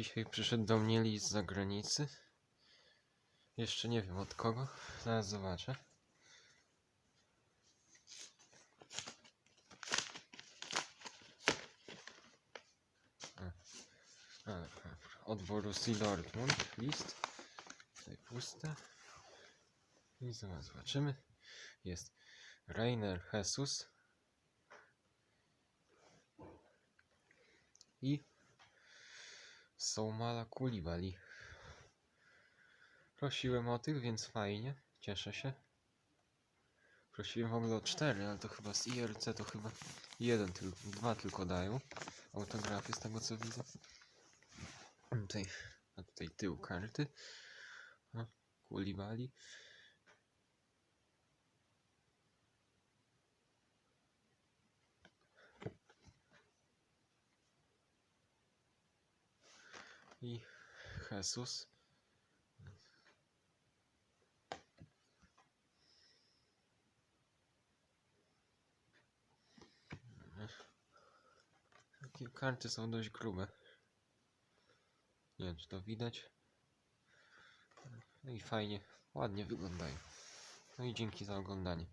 Dzisiaj przyszedł do mnie list z zagranicy. Jeszcze nie wiem od kogo. Zaraz zobaczę. Od Borussii Dortmund list. Tutaj puste. I zaraz zobaczymy. Jest Rainer Jesus. I Soumala Kulibali. Prosiłem o tych, więc fajnie. Cieszę się. Prosiłem w ogóle o cztery, ale to chyba z IRC to chyba jeden tylko, dwa tylko dają. Autografy z tego co widzę. Tutaj, a tutaj tył karty. Kulibali. I Jesus. Takie karty są dość grube. Nie wiem, czy to widać. No i fajnie, ładnie wyglądają. No i dzięki za oglądanie.